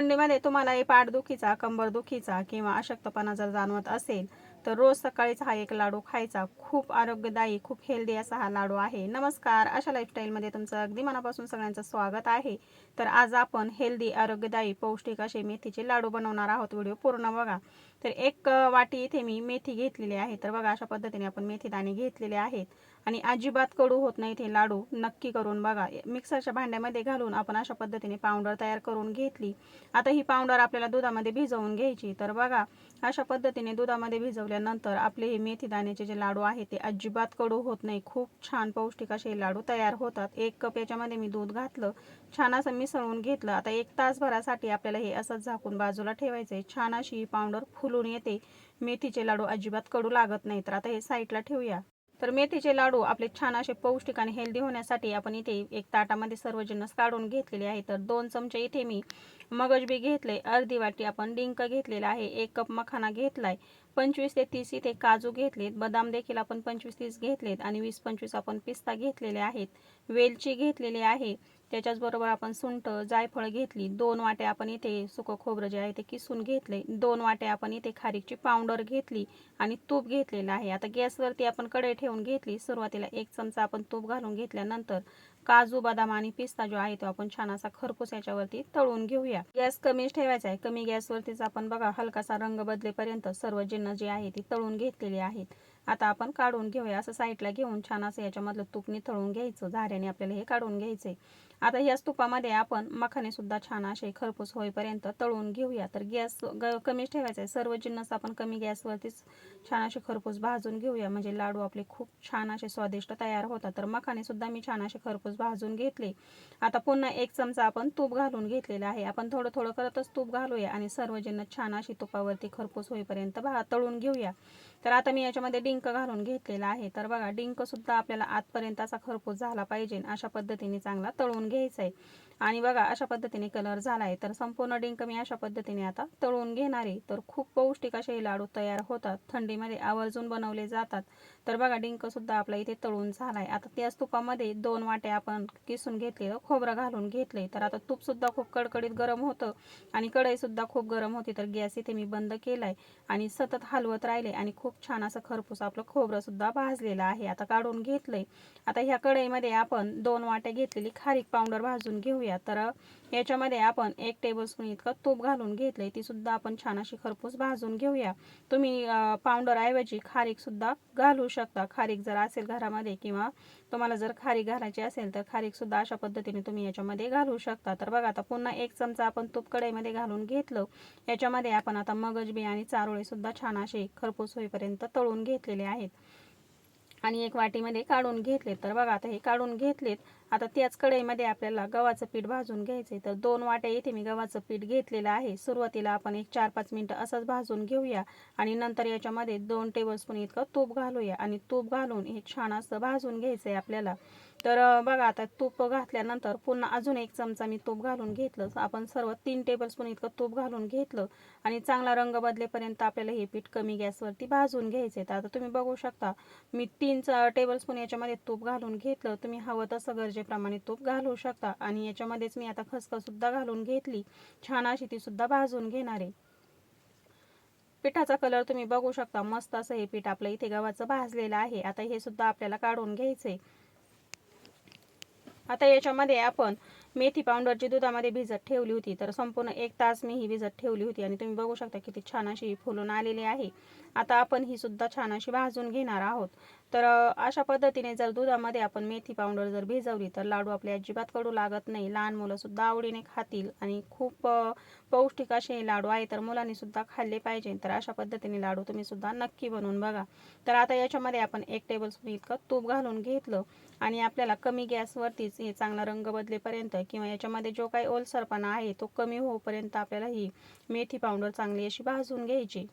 थंडीमध्ये तुम्हाला हे पाठदुखीचा कंबरदुखीचा किंवा अशक्तपणा जर जाणवत असेल तर रोज सकाळीच हा एक लाडू खायचा खूप आरोग्यदायी खूप हेल्दी असा हा लाडू आहे. नमस्कार अशा लाईफस्टाईलमध्ये तुमचं अगदी मनापासून सगळ्यांचं स्वागत आहे. तर आज आपण हेल्दी आरोग्यदायी पौष्टिक असे मेथीचे लाडू बनवणार आहोत. व्हिडिओ पूर्ण बघा. तर एक वाटी इथे मी मेथी घेतलेली आहे. तर बघा अशा पद्धतीने आपण मेथी दाणे घेतलेले आहेत. आणि अजिबात कडू होत नाही ते लाडू. नक्की करून बघा. मिक्सरच्या भांड्यामध्ये घालून आपण अशा पद्धतीने पावडर तयार करून घेतली. आता ही पावडर आपल्याला दुधामध्ये भिजवून घ्यायची. तर बघा अशा पद्धतीने दुधामध्ये भिजवल्यानंतर आपले हे मेथी दाण्याचे जे लाडू आहेत ते अजिबात कडू होत नाही. खूप छान पौष्टिक असे लाडू तयार होतात. एक कप याच्यामध्ये मी दूध घातलं. छान असं मिसळून घेतलं. आता एक तासभरासाठी आपल्याला हे असंच झाकून बाजूला ठेवायचं आहे छान अशी ही पावडर फुलून येते. मेथीचे लाडू अजिबात कडू लागत नाही तर आता हे साईडला ठेवूया. तर मेथीचे लाडू आपले छान असे पौष्टिक आणि हेल्दी होण्यासाठी आपण इथे एक ताटामध्ये सर्व जिन्नस काढून घेतलेले आहे तर दोन चमचे इथे मी मगज बी घेतले. अर्धी वाटी आपण डिंक घेतलेला आहे. एक कप मखाना घेतलाय. पंचवीस ते तीस इथे काजू घेतलेत. बदाम देखील आपण पंचवीस तीस घेतलेत आणि वीस पंचवीस आपण पिस्ता घेतलेले आहेत. वेलची घेतलेली आहे. त्याच्याचबरोबर आपण सुंठ जायफळ घेतली दोन वाटे आपण इथे सुकं खोबरं जे आहे ते किसून घेतले दोन वाटे आपण इथे खारीकची पावडर घेतली आणि तूप घेतलेलं आहे. आता गॅसवरती आपण कढई ठेवून घेतली सुरुवातीला एक चमचा आपण तूप घालून घेतल्यानंतर काजू बदाम आणि पिस्ता जो आहे तो आपण छान असा खरपूस याच्यावरती तळून घेऊया. गॅस कमीच ठेवायचा आहे. कमी गॅसवरतीच आपण बघा हलकासा रंग बदलेपर्यंत सर्व जिन्न जे आहे ती तळून घेतलेली आहेत. आता आपण काढून घेऊया. असं साईडला घेऊन छान असं याच्यामधलं तूप तळून घ्यायचं. झाऱ्याने आपल्याला हे काढून घ्यायचंय. आता याच तुपामध्ये आपण मखाने सुद्धा छान असे खरपूस होईपर्यंत तळून घेऊया. तर गॅस ग कमीच ठेवायचा आहे सर्व जिन्नस आपण कमी गॅसवरतीच छान असे खरपूस भाजून घेऊया. म्हणजे लाडू आपले खूप छान असे स्वादिष्ट तयार होतात. तर मखाने सुद्धा मी छान असे खरपूस भाजून घेतले. आता पुन्हा एक चमचा आपण तूप घालून घेतलेला आहे. आपण थोडं थोडं करतच तूप घालूया आणि सर्व जिन्नस छान अशी तुपावरती खरपूस होईपर्यंत भा तळून घेऊया. तर आता मी याच्यामध्ये डिंक घालून घेतलेला आहे. तर बघा डिंक सुद्धा आपल्याला आतपर्यंत असा खरपूस झाला पाहिजे अशा पद्धतीने चांगला तळून घ्यायचा आहे. आणि बघा अशा पद्धतीने कलर झाला आहे तर संपूर्ण डिंक मी अशा पद्धतीने आता तळून घेणारे तर खूप पौष्टिक असे हे लाडू तयार होतात. थंडीमध्ये आवर्जून बनवले जातात. तर बघा डिंकसुद्धा आपला इथे तळून झाला आहे आता त्याच तुपामध्ये दोन वाटे आपण किसून घेतलेलं खोबरं घालून घेतले तर आता तूपसुद्धा खूप कडकडीत गरम होतं आणि कढईसुद्धा खूप गरम होती तर गॅस इथे मी बंद केलाय आणि सतत हलवत राहिले आणि खूप छान असं खरपूस आपलं खोबरंसुद्धा भाजलेलं आहे. आता काढून घेतलंय. आता ह्या कढईमध्ये आपण दोन वाटे घेतलेली खारीक पावडर भाजून घेऊया. तर याच्यामध्ये आपण एक टेबलस्पून इतकं तूप घालून घेतले ती सुद्धा आपण छान अशी खरपूस भाजून घेऊया. तुम्ही पावडर ऐवजी खारीक सुद्धा घालू शकता. खारीक जर असेल घरामध्ये किंवा तुम्हाला जर खारीक घालायची असेल तर खारीक सुद्धा अशा पद्धतीने तुम्ही याच्यामध्ये घालू शकता. तर बघा आता पुन्हा एक चमचा आपण तूप कढईमध्ये घालून घेतलं. याच्यामध्ये आपण आता मगजबी आणि चारोळे सुद्धा छान असे खरपूस होईपर्यंत तळून घेतलेले आहेत. आणि एक वाटीमध्ये काढून घेतले तर बघा आता हे काढून घेतलेत. आता त्याच कढईमध्ये आपल्याला गव्हाचं पीठ भाजून घ्यायचं आहे तर दोन वाट्या इथे मी गव्हाचं पीठ घेतलेलं आहे. सुरुवातीला आपण एक चार पाच मिनटं असंच भाजून घेऊया आणि नंतर याच्यामध्ये दोन टेबलस्पून इतकं तूप घालूया आणि तूप घालून हे छान असं भाजून घ्यायचं आहे आपल्याला. तर बघा आता तूप घातल्यानंतर पुन्हा अजून एक चमचा मी तूप घालून घेतलं. आपण सर्व तीन टेबलस्पून इतकं तूप घालून घेतलं आणि चांगला रंग बदलेपर्यंत आपल्याला हे पीठ कमी गॅसवरती भाजून घ्यायचं आहे तर आता तुम्ही बघू शकता मी तीन टेबलस्पून याच्यामध्ये तूप घालून घेतलं. तुम्ही हवं तसं गरजेप्रमाणे तूप घालू शकता. आणि याच्यामध्येच मी आता खसखस सुद्धा घालून घेतली. छान अशी ती सुद्धा भाजून घेणार आहे. पिठाचा कलर तुम्ही बघू शकता. मस्त असं हे पीठ आपलं इथे गव्हाचं भाजलेलं आहे. आता हे सुद्धा आपल्याला काढून घ्यायचंय. आता याच्यामध्ये आपण मेथी पावडर जी दुधामध्ये भिजत ठेवली होती. तर संपूर्ण एक तास मी ही भिजत ठेवली होती. आणि तुम्ही बघू शकता किती छान अशी फुलून आलेली आहे. आता आपण ही सुद्धा छान अशी भाजून घेणार आहोत. तर अशा पद्धतीने जर दुधामध्ये आपण मेथी पावडर जर भिजवली तर लाडू आपले अजिबात कडू लागत नाही. लहान मुलंसुद्धा आवडीने खातील आणि खूप पौष्टिक असे हे लाडू आहे तर मुलांनीसुद्धा खाल्ले पाहिजे. तर अशा पद्धतीने लाडू तुम्ही सुद्धा नक्की बनवून बघा. तर आता याच्यामध्ये आपण एक टेबलस्पून इतकं तूप घालून घेतलं आणि आपल्याला कमी गॅसवरतीच हे चांगला रंग बदलेपर्यंत किंवा याच्यामध्ये जो काही ओलसरपणा आहे तो कमी होईपर्यंत आपल्याला ही मेथी पावडर चांगली अशी भाजून घ्यायची.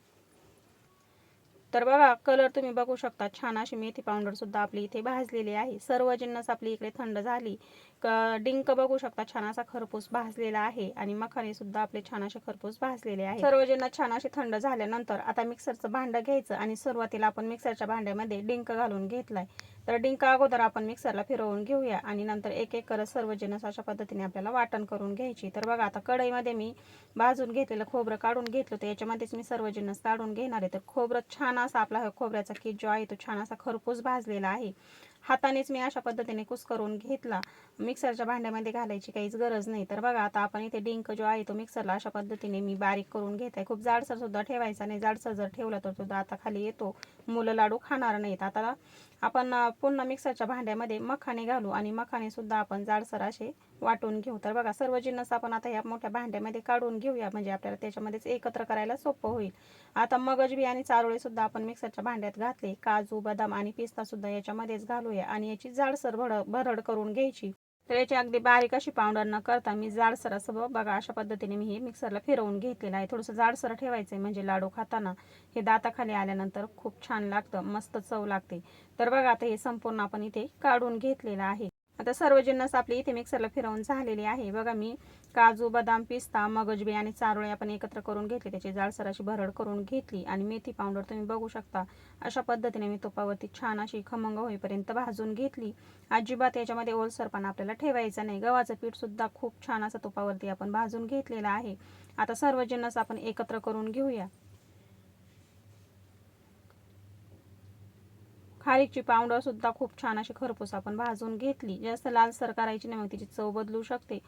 तर बघा कलर तुम्ही बघू शकता. छान अशी मेथी पावडर सुद्धा आपली इथे भाजलेली आहे. सर्व जिन्नस आपली इकडे थंड झाली. क डिंक बघू शकता छान असा खरपूस भाजलेला आहे. आणि मखाने सुद्धा आपले छान असे खरपूस भाजलेले आहे सर्व जिन्नस छान असे थंड झाल्यानंतर आता मिक्सरचं भांडं घ्यायचं. आणि सुरुवातीला आपण मिक्सरच्या भांड्यामध्ये डिंक घालून घेतलाय. तर डिंका अगोदर आपण मिक्सरला फिरवून घेऊया आणि नंतर एक एक करत सर्व अशा पद्धतीने आपल्याला वाटण करून घ्यायची. तर बघा आता कढईमध्ये मी भाजून घेतलेलं खोबरं काढून घेतलं तर याच्यामध्येच मी सर्व काढून घेणार आहे. तर खोबरं छान असा आपला हा खोबऱ्याचा केक जो आहे तो छान असा खरपूस भाजलेला आहे. हातानेच मी अशा पद्धतीने कुस करून घेतला. मिक्सरच्या भांड्यामध्ये घालायची काहीच गरज नाही. तर बघा आता आपण इथे डिंक जो आहे तो मिक्सरला अशा पद्धतीने मी बारीक करून घेत. आहे खूप जाडसर सुद्धा ठेवायचा नाही. जाडसर जर ठेवला तर सुद्धा आता खाली येतो. मुलं लाडू खाणार नाहीत. आता आपण पुन्हा मिक्सरच्या भांड्यामध्ये मखाने घालू आणि मखाने सुद्धा आपण जाडसर असे वाटून घेऊ. तर बघा सर्व जिन्नस आपण आता या मोठ्या भांड्यामध्ये काढून घेऊया. म्हणजे आपल्याला त्याच्यामध्येच एकत्र करायला सोपं होईल. आता मगज बी आणि चारोळेसुद्धा आपण मिक्सरच्या भांड्यात घातले. काजू बदाम आणि पिस्तासुद्धा याच्यामध्येच घालूया आणि याची जाडसर भड भरड करून घ्यायची. तर याची अगदी बारीक अशी पावडर न करता मी जाडसर असं बघा अशा पद्धतीने मी हे मिक्सरला फिरवून घेतलेलं आहे. थोडंसं जाडसर ठेवायचं आहे म्हणजे लाडू खाताना हे दाताखाली आल्यानंतर खूप छान लागतं. मस्त चव लागते. तर बघा आता हे संपूर्ण आपण इथे काढून घेतलेलं आहे. आता सर्व जिन्नस आपली इथे मिक्सरला फिरवून झालेली आहे. बघा मी काजू बदाम पिस्ता मगजबी आणि चारोळे आपण एकत्र करून घेतले. त्याची जाळसर अशी भरड करून घेतली आणि मेथी पावडर तुम्ही बघू शकता. अशा पद्धतीने मी तुपावरती छान अशी खमंग होईपर्यंत भाजून घेतली. अजिबात याच्यामध्ये ओलसरपणा आपल्याला ठेवायचा नाही. गव्हाचं पीठसुद्धा खूप छान असं तुपावरती आपण भाजून घेतलेलं आहे. आता सर्व जिन्नस आपण एकत्र करून घेऊया. खारीकची पावडर सुद्धा खूप छान अशी खरपूस आपण भाजून घेतली. जास्त लालसर करायची नाही मग तिची चव बदलू शकते.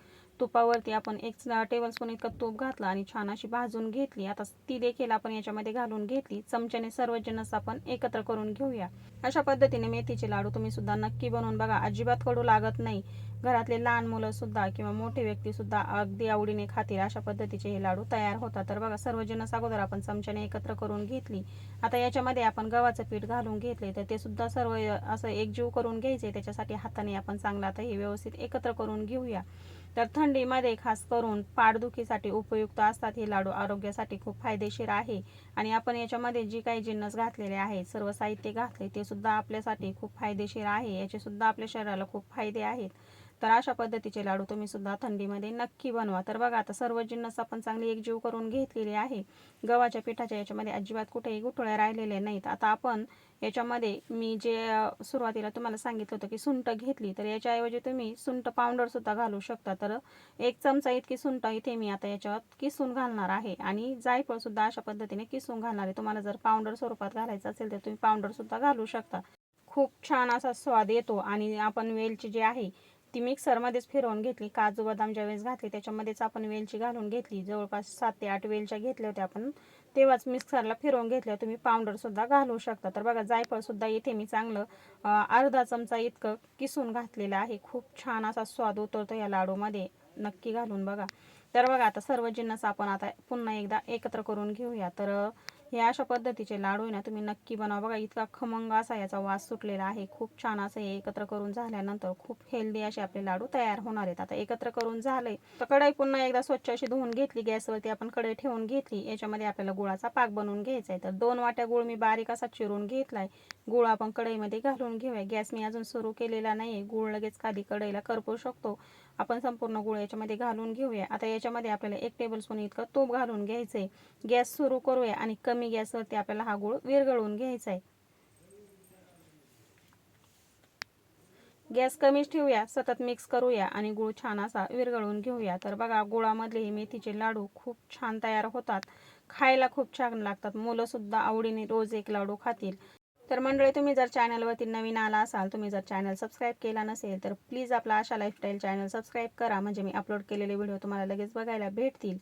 तुपावरती आपण एक टेबल स्पून इतकं तूप घातलं आणि छान अशी भाजून घेतली. आता ती देखील आपण याच्यामध्ये घालून घेतली. चमच्याने सर्व जिन्नस आपण एकत्र करून घेऊया. अशा पद्धतीने मेथीचे लाडू तुम्ही सुद्धा नक्की बनवून बघा. अजिबात कडू लागत नाही. घरातले लहान मुलं सुद्धा किंवा मोठे व्यक्ती सुद्धा अगदी आवडीने खातील अशा पद्धतीचे हे लाडू तयार होतात. तर बघा सर्व जिन्नस अगोदर आपण चमच्याने एकत्र करून घेतली. आता याच्यामध्ये आपण गव्हाचं पीठ घालून घेतले तर ते सुद्धा सर्व असं एकजीव करून घ्यायचे. त्याच्यासाठी हाताने आपण चांगलं आता हे व्यवस्थित एकत्र करून घेऊया. तर थंडीमध्ये खास करून पाठदुखीसाठी उपयुक्त असतात हे लाडू. आरोग्यासाठी खूप फायदेशीर आहे. आणि आपण याच्यामध्ये जी काही जिन्नस घातलेले आहेत सर्व साहित्य घातले ते सुद्धा आपल्यासाठी खूप फायदेशीर आहे. याचे सुद्धा आपल्या शरीराला खूप फायदे आहेत. तर अशा पद्धतीचे लाडू तुम्ही सुद्धा थंडीमध्ये नक्की बनवा. तर बघा आता सर्व जिन्नस आपण चांगली एकजीव करून घेतलेली आहे. गव्हाच्या पिठाच्या याच्यामध्ये अजिबात कुठेही गुठळ्या राहिलेल्या नाहीत. आता आपण याच्यामध्ये मी जे सुरुवातीला तुम्हाला सांगितलं होतं की सुंट घेतली तर याच्याऐवजी तुम्ही सुंट पावडर सुद्धा घालू शकता. तर एक चमचा इतकी सुंट इथे मी आता याच्यात किसून घालणार आहे. आणि जायफळ सुद्धा अशा पद्धतीने किसून घालणार आहे. तुम्हाला जर पावडर स्वरूपात घालायचं असेल तर तुम्ही पावडर सुद्धा घालू शकता. खूप छान असा स्वाद येतो. आणि आपण वेलची जी आहे ती मिक्सरमध्येच फिरवून घेतली. काजू बदाम ज्यावेळेस घातली त्याच्यामध्येच आपण वेलची घालून घेतली. जवळपास सात ते आठ वेलच्या घेतल्या होत्या आपण. तेव्हाच मिक्सरला फिरवून घेतल्या. तुम्ही पावडरसुद्धा घालू शकता. तर बघा जायफळसुद्धा इथे मी चांगलं अर्धा चमचा इतकं किसून घातलेलं आहे. खूप छान असा स्वाद उतरतो या लाडूमध्ये. नक्की घालून बघा. तर बघा आता सर्व जिन्नस आपण आता पुन्हा एकदा एकत्र करून घेऊया. तर हे अशा पद्धतीचे लाडू आहे ना तुम्ही नक्की बनवा. बघा इतका खमंग असा याचा वास सुटलेला आहे. खूप छान असं हे एकत्र करून झाल्यानंतर खूप हेल्दी असे आपले लाडू तयार होणार आहेत. आता एकत्र करून झाले तर कढई पुन्हा एकदा स्वच्छ अशी धुवून घेतली. गॅसवरती आपण कढई ठेवून घेतली. याच्यामध्ये आपल्याला गुळाचा पाक बनवून घ्यायचा आहे. तर दोन वाट्या गुळ मी बारीक असा चिरून घेतलाय. गुळ आपण कढईमध्ये घालून घेऊया. गॅस मी अजून सुरू केलेला नाही गुळ लगेच खाली कढईला करपू शकतो. आपण संपूर्ण गुळ याच्यामध्ये घालून घेऊया. आता याच्यामध्ये आपल्याला एक टेबलस्पून इतकं तूप घालून घ्यायचं आहे गॅस सुरू करूया आणि कमी गॅसवरती आपल्याला हा गुळ विरघळून घ्यायचा आहे गॅस कमीच ठेवूया सतत मिक्स करूया आणि गुळ छान असा विरघळून घेऊया. तर बघा गुळामधले हे मेथीचे लाडू खूप छान तयार होतात. खायला खूप छान लागतात. मुलंसुद्धा आवडीने रोज एक लाडू खातील. तर मंडळी तुम्ही जर चॅनलवरती नवीन आला असाल तुम्ही जर चॅनल सबस्क्राईब केला नसेल तर प्लीज आपला आशा लाईफस्टाईल चॅनल सबस्क्राईब करा. म्हणजे मी अपलोड केलेले व्हिडिओ तुम्हाला लगेच बघायला भेटतील.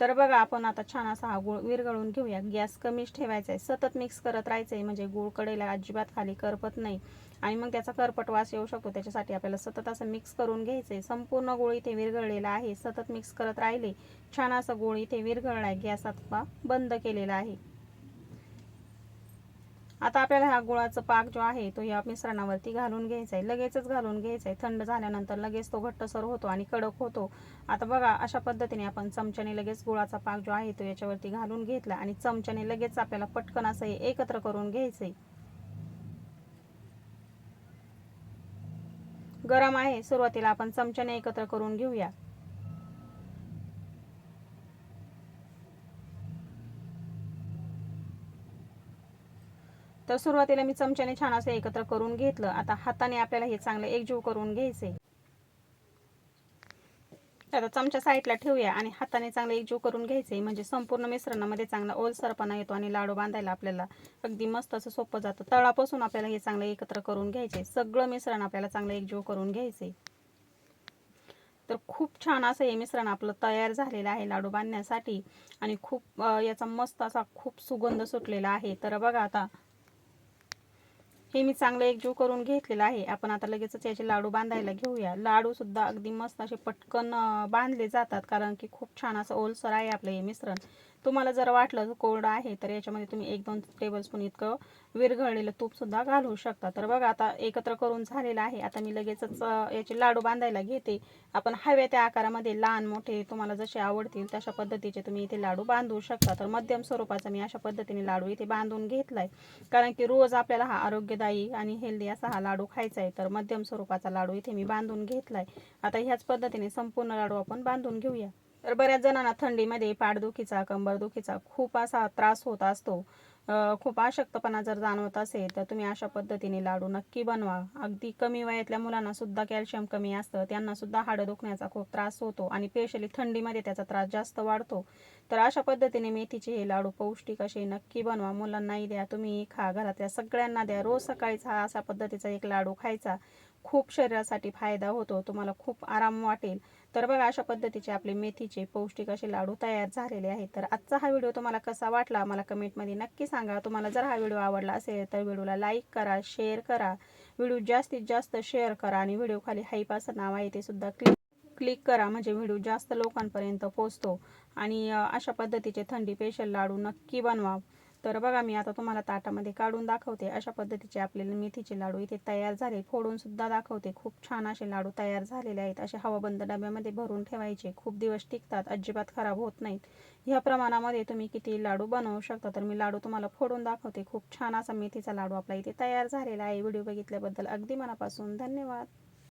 तर बघा आपण आता छान असा हा गुळ विरघळून घेऊया. गॅस कमीच ठेवायचा आहे सतत मिक्स करत राहायचं आहे म्हणजे गुळ कडेला अजिबात खाली करपत नाही. आणि मग त्याचा करपट वास येऊ शकतो. त्याच्यासाठी आपल्याला सतत असं मिक्स करून घ्यायचं आहे संपूर्ण गुळ इथे विरघळलेला आहे. सतत मिक्स करत राहिले. छान असं गुळ इथे विरघळला आहे गॅस आता बंद केलेला आहे. आता आपल्याला ह्या गुळाचा पाक जो आहे तो या मिश्रणावरती घालून घ्यायचा आहे लगेचच घालून घ्यायचा आहे थंड झाल्यानंतर लगेच तो घट्टसर होतो आणि कडक होतो. आता बघा अशा पद्धतीने आपण चमच्याने लगेच गुळाचा पाक जो आहे तो याच्यावरती घालून घेतला आणि चमच्याने लगेच आपल्याला पटकन असं हे एकत्र करून घ्यायचंय. गरम आहे सुरुवातीला आपण चमच्याने एकत्र करून घेऊया. तर सुरुवातीला मी चमच्याने छान असं एकत्र करून घेतलं. आता हाताने आपल्याला हे चांगलं एकजीव करून घ्यायचे आता चमचा साईडला ठेवूया आणि हाताने चांगलं एकजीव करून घ्यायचे म्हणजे संपूर्ण मिश्रणामध्ये चांगला ओलसरपणा येतो आणि लाडू बांधायला आपल्याला अगदी मस्त असं सोपं जातं. तळापासून आपल्याला हे चांगलं एकत्र करून घ्यायचे सगळं मिश्रण आपल्याला चांगलं एकजीव करून घ्यायचे तर खूप छान असं हे मिश्रण आपलं तयार झालेलं आहे लाडू बांधण्यासाठी. आणि खूप याचा मस्त असा खूप सुगंध सुटलेला आहे. तर बघा आता हे मी चांगलं एकजीव करून घेतलेलं आहे. आपण आता लगेचच याचे लाडू बांधायला घेऊया. लाडू सुद्धा अगदी मस्त असे पटकन बांधले जातात. कारण की खूप छान असं ओलसर आहे आपलं हे मिश्रण. तुम्हाला जर वाटलं कोरडं आहे तर याच्यामध्ये तुम्ही एक दोन टेबलस्पून इतकं विरघळलेलं तूपसुद्धा घालू शकता. तर बघा आता एकत्र करून झालेलं आहे. आता मी लगेचच याचे लाडू बांधायला घेते. आपण हव्या त्या आकारामध्ये लहान मोठे तुम्हाला जसे आवडतील तशा पद्धतीचे तुम्ही इथे लाडू बांधू शकता. तर मध्यम स्वरूपाचा मी अशा पद्धतीने लाडू इथे बांधून घेतलाय. कारण की रोज आपल्याला हा आरोग्यदायी आणि हेल्दी असा हा लाडू खायचा आहे तर मध्यम स्वरूपाचा लाडू इथे मी बांधून घेतलाय. आता ह्याच पद्धतीने संपूर्ण लाडू आपण बांधून घेऊया. तर बऱ्याच जणांना थंडीमध्ये पाठदुखीचा कंबरदुखीचा खूप असा त्रास होत असतो. खूप अशक्तपणा जर जाणवत असेल तर तुम्ही अशा पद्धतीने लाडू नक्की बनवा. अगदी कमी वयातल्या मुलांना सुद्धा कॅल्शियम कमी असतं त्यांना सुद्धा हाडं दुखण्याचा खूप त्रास होतो आणि स्पेशली थंडीमध्ये त्याचा त्रास जास्त वाढतो. तर अशा पद्धतीने मेथीचे हे लाडू पौष्टिक असे नक्की बनवा. मुलांनाही द्या तुम्ही खा घरातल्या सगळ्यांना द्या. रोज सकाळीच हा अशा पद्धतीचा एक लाडू खायचा. खूप शरीरासाठी फायदा होतो तुम्हाला खूप आराम वाटेल. तर बघा अशा पद्धतीचे आपले मेथीचे पौष्टिक असे लाडू तयार झालेले आहेत. तर आजचा हा व्हिडिओ तुम्हाला कसा वाटला मला कमेंटमध्ये नक्की सांगा. तुम्हाला जर हा व्हिडिओ आवडला असेल तर व्हिडिओला लाईक करा शेअर करा. व्हिडिओ जास्तीत जास्त शेअर करा आणि व्हिडिओ खाली हाईप असं नाव आहे ते सुद्धा क्लिक क्लिक करा. म्हणजे व्हिडिओ जास्त लोकांपर्यंत पोहोचतो. आणि अशा पद्धतीचे थंडी पेशल लाडू नक्की बनवा. तर बघा मी आता तुम्हाला ताटामध्ये काढून दाखवते. अशा पद्धतीचे आपल्याला मेथीचे लाडू इथे तयार झाले. फोडून सुद्धा दाखवते. खूप छान असे लाडू तयार झालेले आहेत. असे हवाबंद डब्यामध्ये भरून ठेवायचे. खूप दिवस टिकतात. अजिबात खराब होत नाहीत. ह्या प्रमाणामध्ये तुम्ही किती लाडू बनवू शकता तर मी लाडू तुम्हाला फोडून दाखवते. खूप छान असा मेथीचा लाडू आपला इथे तयार झालेला आहे. व्हिडिओ बघितल्याबद्दल अगदी मनापासून धन्यवाद.